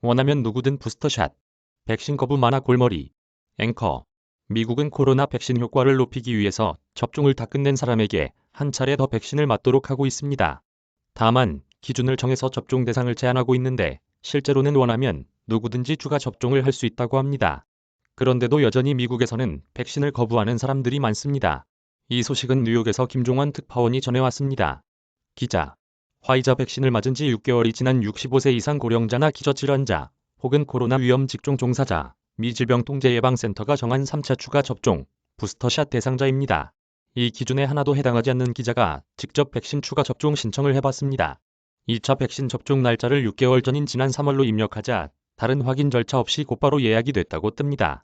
원하면 누구든 부스터샷. 백신 거부 만화 골머리. 앵커. 미국은 코로나 백신 효과를 높이기 위해서 접종을 다 끝낸 사람에게 한 차례 더 백신을 맞도록 하고 있습니다. 다만 기준을 정해서 접종 대상을 제한하고 있는데 실제로는 원하면 누구든지 추가 접종을 할 수 있다고 합니다. 그런데도 여전히 미국에서는 백신을 거부하는 사람들이 많습니다. 이 소식은 뉴욕에서 김종환 특파원이 전해왔습니다. 기자. 화이자 백신을 맞은 지 6개월이 지난 65세 이상 고령자나 기저질환자 혹은 코로나 위험 직종 종사자, 미 질병통제예방센터가 정한 3차 추가 접종, 부스터샷 대상자입니다. 이 기준에 하나도 해당하지 않는 기자가 직접 백신 추가 접종 신청을 해봤습니다. 2차 백신 접종 날짜를 6개월 전인 지난 3월로 입력하자 다른 확인 절차 없이 곧바로 예약이 됐다고 뜹니다.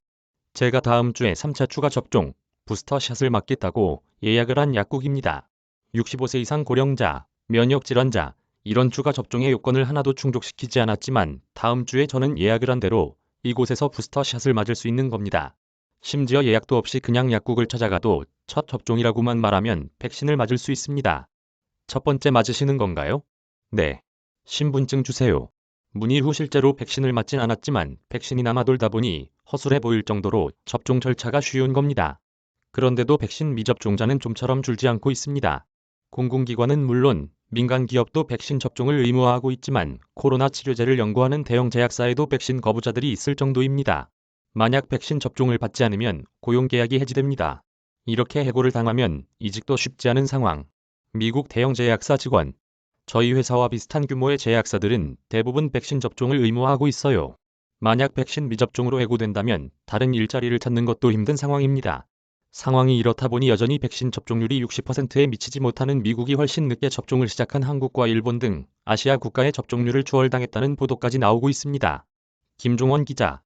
제가 다음 주에 3차 추가 접종, 부스터샷을 맞겠다고 예약을 한 약국입니다. 65세 이상 고령자, 면역 질환자, 이런 추가 접종의 요건을 하나도 충족시키지 않았지만 다음 주에 저는 예약을 한 대로 이곳에서 부스터샷을 맞을 수 있는 겁니다. 심지어 예약도 없이 그냥 약국을 찾아가도 첫 접종이라고만 말하면 백신을 맞을 수 있습니다. 첫 번째 맞으시는 건가요? 네. 신분증 주세요. 문의 후 실제로 백신을 맞진 않았지만 백신이 남아 돌다 보니 허술해 보일 정도로 접종 절차가 쉬운 겁니다. 그런데도 백신 미접종자는 좀처럼 줄지 않고 있습니다. 공공기관은 물론 민간 기업도 백신 접종을 의무화하고 있지만 코로나 치료제를 연구하는 대형 제약사에도 백신 거부자들이 있을 정도입니다. 만약 백신 접종을 받지 않으면 고용 계약이 해지됩니다. 이렇게 해고를 당하면 이직도 쉽지 않은 상황. 미국 대형 제약사 직원. 저희 회사와 비슷한 규모의 제약사들은 대부분 백신 접종을 의무화하고 있어요. 만약 백신 미접종으로 해고된다면 다른 일자리를 찾는 것도 힘든 상황입니다. 상황이 이렇다 보니 여전히 백신 접종률이 60%에 미치지 못하는 미국이 훨씬 늦게 접종을 시작한 한국과 일본 등 아시아 국가의 접종률을 추월당했다는 보도까지 나오고 있습니다. 김종원 기자